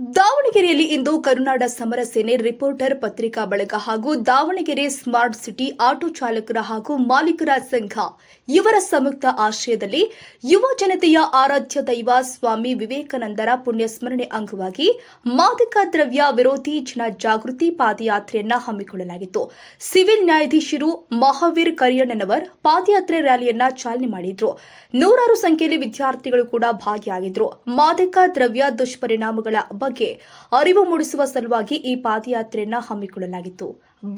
ದಾವಣಗೆರೆಯಲ್ಲಿ ಇಂದು ಕರುನಾಡ ಸಮರ ಸೇನೆ ರಿಪೋರ್ಟರ್ ಪತ್ರಿಕಾ ಬಳಗ ಹಾಗೂ ದಾವಣಗೆರೆ ಸ್ಮಾರ್ಟ್ ಸಿಟಿ ಆಟೋ ಚಾಲಕರ ಹಾಗೂ ಮಾಲೀಕರ ಸಂಘ, ಇವರ ಸಂಯುಕ್ತ ಆಶ್ರಯದಲ್ಲಿ ಯುವ ಜನತೆಯ ಆರಾಧ್ಯ ದೈವ ಸ್ವಾಮಿ ವಿವೇಕಾನಂದರ ಪುಣ್ಯ ಸ್ಮರಣೆ ಅಂಗವಾಗಿ ಮಾದಕ ದ್ರವ್ಯ ವಿರೋಧಿ ಜನ ಜಾಗೃತಿ ಪಾದಯಾತ್ರೆಯನ್ನು ಹಮ್ಮಿಕೊಳ್ಳಲಾಗಿತ್ತು. ಸಿವಿಲ್ ನ್ಯಾಯಾಧೀಶರು ಮಹಾವೀರ್ ಕರಿಯಣ್ಣನವರ್ ಪಾದಯಾತ್ರೆ ರ್ಯಾಲಿಯನ್ನ ಚಾಲನೆ ಮಾಡಿದ್ರು. ನೂರಾರು ಸಂಖ್ಯೆಯಲ್ಲಿ ವಿದ್ಯಾರ್ಥಿಗಳು ಕೂಡ ಭಾಗಿಯಾಗಿದ್ರು. ಮಾದಕ ದ್ರವ್ಯ ದುಷ್ಪರಿಣಾಮಗಳ ಬಗ್ಗೆ ಅರಿವು ಮೂಡಿಸುವ ಸಲುವಾಗಿ ಈ ಪಾದಯಾತ್ರೆಯನ್ನು ಹಮ್ಮಿಕೊಳ್ಳಲಾಗಿತ್ತು.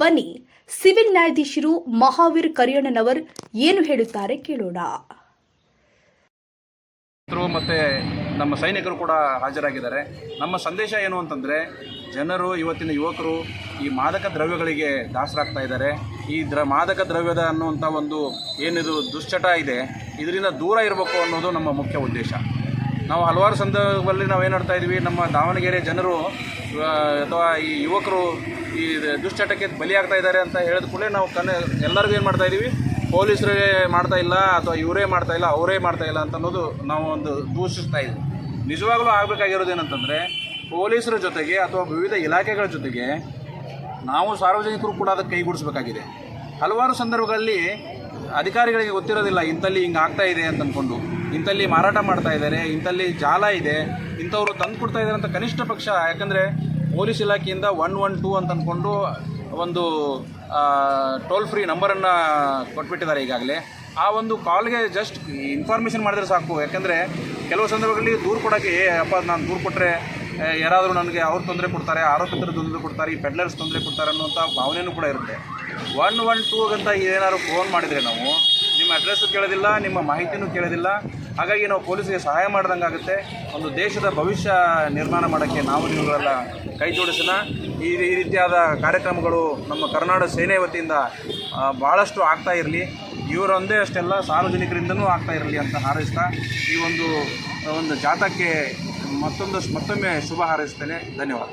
ಬನ್ನಿ, ಸಿವಿಲ್ ನ್ಯಾಯಾಧೀಶರು ಮಹಾವೀರ್ ಕರಿಯಣ್ಣನವರ್ ಏನು ಹೇಳುತ್ತಾರೆ ಕೇಳೋಣ. ಮತ್ತೆ ನಮ್ಮ ಸೈನಿಕರು ಕೂಡ ಹಾಜರಾಗಿದ್ದಾರೆ. ನಮ್ಮ ಸಂದೇಶ ಏನು ಅಂತಂದರೆ, ಜನರು, ಇವತ್ತಿನ ಯುವಕರು ಈ ಮಾದಕ ದ್ರವ್ಯಗಳಿಗೆ ದಾಸರಾಗ್ತಾ ಇದ್ದಾರೆ. ಈ ದ್ರ, ಮಾದಕ ದ್ರವ್ಯದ ಅನ್ನುವಂಥ ಒಂದು ಏನಿದು ದುಶ್ಚಟ ಇದೆ, ಇದರಿಂದ ದೂರ ಇರಬೇಕು ಅನ್ನೋದು ನಮ್ಮ ಮುಖ್ಯ ಉದ್ದೇಶ. ನಾವು ಹಲವಾರು ಸಂದರ್ಭದಲ್ಲಿ ನಾವು ಏನು ಮಾಡ್ತಾ ಇದ್ವಿ, ನಮ್ಮ ದಾವಣಗೆರೆ ಜನರು ಅಥವಾ ಈ ಯುವಕರು ಈ ದುಶ್ಚಟಕ್ಕೆ ಬಲಿಯಾಗ್ತಾ ಇದ್ದಾರೆ ಅಂತ ಹೇಳಿದ ಕೂಡಲೇ ನಾವು ಕನ್ನ ಎಲ್ಲರಿಗೂ ಏನು ಮಾಡ್ತಾ ಇದ್ದೀವಿ ಪೊಲೀಸರೇ ಮಾಡ್ತಾ ಇಲ್ಲ, ಅಥವಾ ಇವರೇ ಮಾಡ್ತಾ ಇಲ್ಲ, ಅವರೇ ಮಾಡ್ತಾ ಇಲ್ಲ ಅಂತ ಅನ್ನೋದು ನಾವು ಒಂದು ದೂಷಿಸ್ತಾ ಇದ್ದೀವಿ ನಿಜವಾಗಲೂ ಆಗಬೇಕಾಗಿರೋದು ಏನಂತಂದರೆ, ಪೊಲೀಸರ ಜೊತೆಗೆ ಅಥವಾ ವಿವಿಧ ಇಲಾಖೆಗಳ ಜೊತೆಗೆ ನಾವು ಸಾರ್ವಜನಿಕರು ಕೂಡ ಅದಕ್ಕೆ ಕೈಗೂಡಿಸಬೇಕಾಗಿದೆ. ಹಲವಾರು ಸಂದರ್ಭಗಳಲ್ಲಿ ಅಧಿಕಾರಿಗಳಿಗೆ ಗೊತ್ತಿರೋದಿಲ್ಲ ಇಂಥಲ್ಲಿ ಹಿಂಗೆ ಆಗ್ತಾ ಇದೆ ಅಂತ ಅಂದ್ಕೊಂಡು ಇಂಥಲ್ಲಿ ಮಾರಾಟ ಮಾಡ್ತಾ ಇದ್ದಾರೆ, ಇಂಥಲ್ಲಿ ಜಾಲ ಇದೆ, ಇಂಥವ್ರು ತಂದು ಕೊಡ್ತಾ ಇದ್ದಾರೆ ಅಂತ ಕನಿಷ್ಠ ಪಕ್ಷ. ಯಾಕಂದರೆ ಪೊಲೀಸ್ ಇಲಾಖೆಯಿಂದ ಒನ್ ಒನ್ ಟೂ ಅಂತ ಅಂದ್ಕೊಂಡು ಒಂದು ಟೋಲ್ ಫ್ರೀ ನಂಬರನ್ನು ಕೊಟ್ಬಿಟ್ಟಿದ್ದಾರೆ ಈಗಾಗಲೇ. ಆ ಒಂದು ಕಾಲ್ಗೆ ಜಸ್ಟ್ ಇನ್ಫಾರ್ಮೇಷನ್ ಮಾಡಿದ್ರೆ ಸಾಕು. ಯಾಕಂದರೆ ಕೆಲವು ಸಂದರ್ಭಗಳಲ್ಲಿ ದೂರು ಕೊಡೋಕ್ಕೆ ಅಪ್ಪ, ನಾನು ದೂರು ಕೊಟ್ಟರೆ ಯಾರಾದರೂ ನನಗೆ ಅವ್ರು ತೊಂದರೆ ಕೊಡ್ತಾರೆ ಆರೋಪಿತರು ತೊಂದರೆ ಕೊಡ್ತಾರೆ, ಈ ಪೆಡ್ಲರ್ಸ್ ತೊಂದರೆ ಕೊಡ್ತಾರೆ ಅನ್ನೋಂಥ ಭಾವನೆಯೂ ಕೂಡ ಇರುತ್ತೆ. ಒನ್ ಒನ್ ಟೂ ಅಂತ ಏನಾದ್ರು ಫೋನ್ ಮಾಡಿದರೆ ನಾವು, ನಿಮ್ಮ ಅಡ್ರೆಸ್ಸು ಕೇಳೋದಿಲ್ಲ, ನಿಮ್ಮ ಮಾಹಿತಿನೂ ಕೇಳೋದಿಲ್ಲ ಹಾಗಾಗಿ ನಾವು ಪೊಲೀಸಿಗೆ ಸಹಾಯ ಮಾಡ್ದಂಗೆ ಆಗುತ್ತೆ. ಒಂದು ದೇಶದ ಭವಿಷ್ಯ ನಿರ್ಮಾಣ ಮಾಡೋಕ್ಕೆ ನಾವು ನೀವುಗಳೆಲ್ಲ ಕೈ ಜೋಡಿಸೋಣ. ಈ ಈ ರೀತಿಯಾದ ಕಾರ್ಯಕ್ರಮಗಳು ನಮ್ಮ ಕರ್ನಾಟಕ ಸೇನೆ ವತಿಯಿಂದ ಭಾಳಷ್ಟು ಆಗ್ತಾ ಇರಲಿ. ಇವರೊಂದೇ ಅಷ್ಟೆಲ್ಲ ಸಾರ್ವಜನಿಕರಿಂದನೂ ಆಗ್ತಾ ಇರಲಿ ಅಂತ ಹಾರೈಸ್ತಾ ಈ ಒಂದು ಒಂದು ಜಾತಕ್ಕೆ ಮತ್ತೊಂದಷ್ಟು, ಮತ್ತೊಮ್ಮೆ ಶುಭ ಹಾರೈಸ್ತೇನೆ. ಧನ್ಯವಾದ.